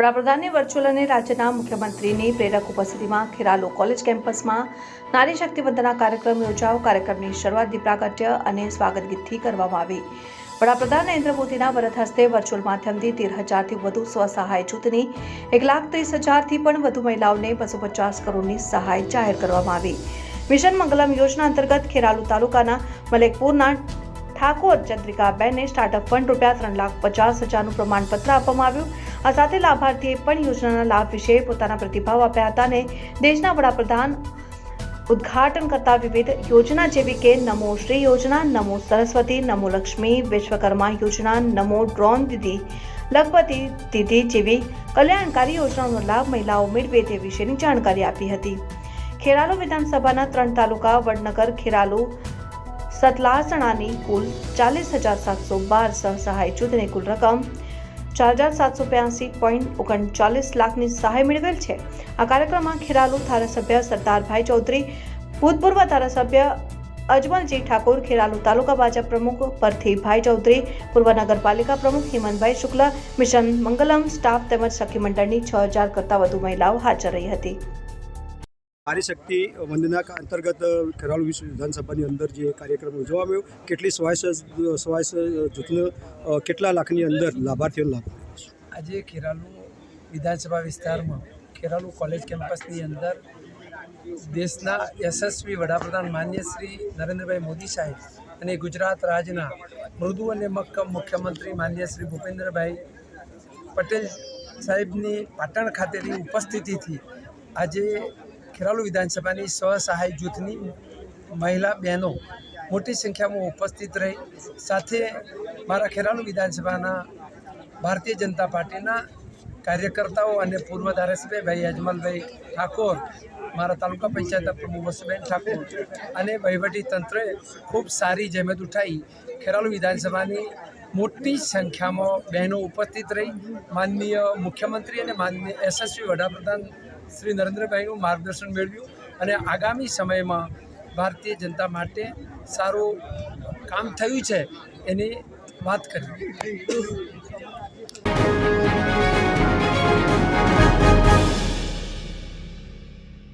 વડાપ્રધાનની virtual અને રાજ્યના મુખ્યમંત્રીની પ્રેરક ઉપસ્થિતિમાં ખેરાલુ કોલેજ કેમ્પસમાં નારી શક્તિ વંદના કાર્યક્રમ યોજાયો. કાર્યક્રમની શરૂઆત દીપ અને સ્વાગત ગીતથી કરવામાં આવી. વડાપ્રધાન નરેન્દ્ર મોદીના વરદ હસ્તે વર્ચ્યુઅલ માધ્યમથી તેર હજારથી વધુ સ્વસહાય જૂથની એક લાખ ત્રીસ હજારથી પણ વધુ મહિલાઓને બસો પચાસ કરોડની સહાય જાહેર કરવામાં આવી. મિશન મંગલમ યોજના અંતર્ગત ખેરાલુ તાલુકાના મલેકપુરના ઠાકોર ચંદ્રિકાબેનને સ્ટાર્ટઅપ ફંડ રૂપિયા ત્રણ લાખ પચાસ હજારનું પ્રમાણપત્ર આપવામાં આવ્યું. આ સાથે લાભાર્થીએ પણ યોજનાના લાભ વિશે પોતાના પ્રતિભાવ આપ્યા હતા અને દેશના વડાપ્રધાન ઉદ્ઘાટન કરતા વિવિધ યોજના જેવી કે નમો શ્રી યોજના, નમો સરસ્વતી, નમો લક્ષ્મી, વિશ્વકર્મા યોજના, નમો ડ્રોન દીદી, લખપતિ દીદી જેવી કલ્યાણકારી યોજનાઓનો લાભ મહિલાઓ મેળવે તે વિશેની જાણકારી આપી હતી. ખેરાલુ વિધાનસભાના ત્રણ તાલુકા વડનગર, ખેરાલુ સતલાસણાની કુલ ચાલીસ હજાર સાતસો બાર સહાય જૂથની કુલ રકમ ચાર હજાર સાતસો બ્યાસી પોઈન્ટ ઓગણચાલીસ લાખની સહાય મેળવેલ છે. આ કાર્યક્રમમાં ખેરાલુ ધારાસભ્ય સરદારભાઈ ચૌધરી, ભૂતપૂર્વ ધારાસભ્ય અજમલજી ઠાકોર, ખેરાલુ તાલુકા ભાજપ પ્રમુખ પરથીભાઈ ચૌધરી, પૂર્વ નગરપાલિકા પ્રમુખ હિમંતભાઈ શુક્લ, મિશન મંગલમ સ્ટાફ તેમજ સખી મંડળની છ હજાર કરતાં વધુ મહિલાઓ હાજર રહી હતી. નારી શક્તિ વંદના અંતર્ગત ખેરાલુ વિશ્વ વિધાનસભાની અંદર જે કાર્યક્રમ ઉજવવામાં આવ્યો, કેટલી સ્વાય સ્વાય જૂથને કેટલા લાખની અંદર લાભાર્થીઓને લાભ આજે ખેરાલુ વિધાનસભા વિસ્તારમાં, ખેરાલુ કોલેજ કેમ્પસની અંદર દેશના યશસ્વી વડાપ્રધાન માન્ય શ્રી નરેન્દ્રભાઈ મોદી સાહેબ અને ગુજરાત રાજ્યના મૃદુ અને મક્કમ મુખ્યમંત્રી માન્ય શ્રી ભૂપેન્દ્રભાઈ પટેલ સાહેબની પાટણ ખાતેની ઉપસ્થિતિથી આજે ખેરાલુ વિધાનસભાની સ્વસહાય જૂથની મહિલા બહેનો મોટી સંખ્યામાં ઉપસ્થિત રહી. સાથે મારા ખેરાલુ વિધાનસભાના ભારતીય જનતા પાર્ટીના કાર્યકર્તાઓ અને પૂર્વ ધારાસભ્ય ભાઈ અજમલભાઈ ઠાકોર, મારા તાલુકા પંચાયત પ્રમુખ વસુબેન ઠાકોર અને વહીવટી તંત્રએ ખૂબ સારી જહેમત ઉઠાવી ખેરાલુ વિધાનસભાની મોટી સંખ્યામાં બહેનો ઉપસ્થિત રહી. માનનીય મુખ્યમંત્રી અને માનનીય યશસ્વી વડાપ્રધાન શ્રી નરેન્દ્રભાઈનું માર્ગદર્શન મેળવ્યું અને આગામી સમયમાં ભારતીય જનતા માટે સારું કામ થયું છે એની વાત કરી.